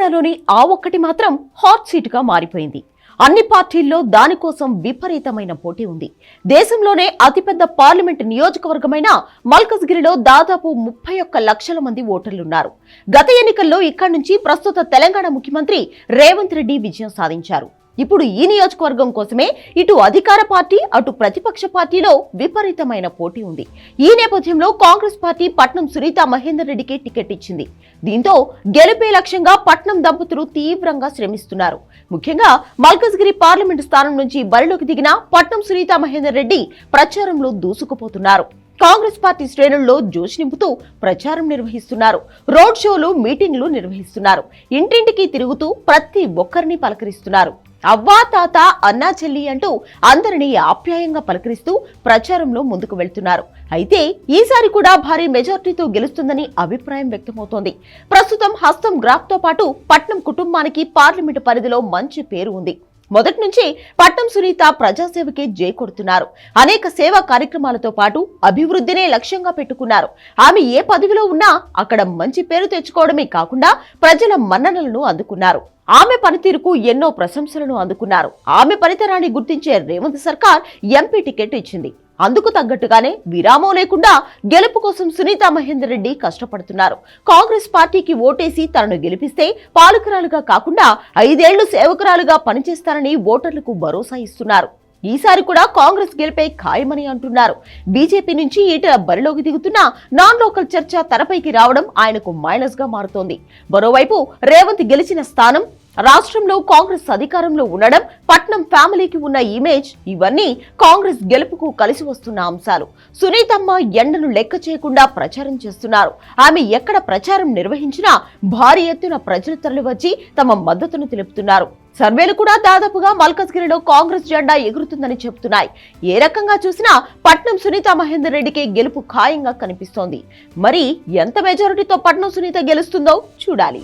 తెలంగాణలోని ఆ ఒక్కటి మాత్రం హాట్ సీటుగా మారిపోయింది. అన్ని పార్టీల్లో దానికోసం విపరీతమైన పోటీ ఉంది. దేశంలోనే అతిపెద్ద పార్లమెంట్ నియోజకవర్గమైన మల్కజ్గిరిలో దాదాపు ముప్పై ఒక్క లక్షల మంది ఓటర్లున్నారు. గత ఎన్నికల్లో ఇక్కడి నుంచి ప్రస్తుత తెలంగాణ ముఖ్యమంత్రి రేవంత్ రెడ్డి విజయం సాధించారు. ఇప్పుడు ఈ నియోజకవర్గం కోసమే ఇటు అధికార పార్టీ అటు ప్రతిపక్ష పార్టీలో విపరీతమైన పోటీ ఉంది. ఈ నేపథ్యంలో కాంగ్రెస్ పార్టీ పట్నం సునీత మహేందర్ రెడ్డికి టికెట్ ఇచ్చింది. దీంతో గెలిపే లక్ష్యంగా పట్నం దంపతులు తీవ్రంగా శ్రమిస్తున్నారు. ముఖ్యంగా మల్కజ్గిరి పార్లమెంటు స్థానం నుంచి బరిలోకి దిగిన పట్నం సునీత మహేందర్ రెడ్డి ప్రచారంలో దూసుకుపోతున్నారు. కాంగ్రెస్ పార్టీ శ్రేణుల్లో జోష్ నింపుతూ ప్రచారం నిర్వహిస్తున్నారు. రోడ్ షోలు మీటింగ్లు నిర్వహిస్తున్నారు. ఇంటింటికి తిరుగుతూ ప్రతి ఒక్కరిని పలకరిస్తున్నారు. అవ్వా తాత అన్నా చెల్లి అంటూ అందరినీ ఆప్యాయంగా పలకరిస్తూ ప్రచారంలో ముందుకు వెళ్తున్నారు. అయితే ఈసారి కూడా భారీ మెజార్టీతో గెలుస్తుందని అభిప్రాయం వ్యక్తమవుతోంది. ప్రస్తుతం హస్తం గ్రాఫ్తో పాటు పట్నం కుటుంబానికి పార్లమెంటు పరిధిలో మంచి పేరు ఉంది. మొదటి నుంచి పట్నం సునీత ప్రజాసేవకే జై కొడుతున్నారు. అనేక సేవా కార్యక్రమాలతో పాటు అభివృద్ధినే లక్ష్యంగా పెట్టుకున్నారు. ఆమె ఏ పదవిలో ఉన్నా అక్కడ మంచి పేరు తెచ్చుకోవడమే కాకుండా ప్రజల మన్ననలను అందుకున్నారు. ఆమె పనితీరుకు ఎన్నో ప్రశంసలను అందుకున్నారు. ఆమె పనితనాన్ని గుర్తించే రేవంత్ సర్కార్ ఎంపీ టికెట్ ఇచ్చింది. అందుకు తగ్గట్టుగానే విరామం లేకుండా గెలుపు కోసం సునీత మహేందర్ రెడ్డి కష్టపడుతున్నారు. కాంగ్రెస్ పార్టీకి ఓటేసి తనను గెలిపిస్తే పాలకురాలుగా కాకుండా ఐదేళ్ళు సేవకురాలుగా పనిచేస్తానని ఓటర్లకు భరోసా ఇస్తున్నారు. ఈసారి కూడా కాంగ్రెస్ గెలిపే ఖాయమని అంటున్నారు. బీజేపీ నుంచి ఈటల బరిలోకి దిగుతున్న నాన్ లోకల్ చర్చ తెరపైకి రావడం ఆయనకు మైనస్గా మారుతోంది. మరోవైపు రేవంత్ గెలిచిన స్థానం రాష్ట్రంలో కాంగ్రెస్ అధికారంలో ఉండడం పట్నం ఫ్యామిలీకి ఉన్న ఇమేజ్ ఇవన్నీ కాంగ్రెస్ గెలుపుకు కలిసి వస్తున్న అంశాలు. సునీతమ్మ ఎండను లెక్క చేయకుండా ప్రచారం చేస్తున్నారు. ఆమె ఎక్కడ ప్రచారం నిర్వహించినా భారీ ఎత్తున ప్రజలు తరలివచ్చి తమ మద్దతును తెలుపుతున్నారు. సర్వేలు కూడా దాదాపుగా మల్కజ్గిరిలో కాంగ్రెస్ జెండా ఎగురుతుందని చెబుతున్నాయి. ఏ రకంగా చూసినా పట్నం సునీత మహేందర్ రెడ్డికి గెలుపు ఖాయంగా కనిపిస్తోంది. మరి ఎంత మెజారిటీతో పట్నం సునీత గెలుస్తుందో చూడాలి.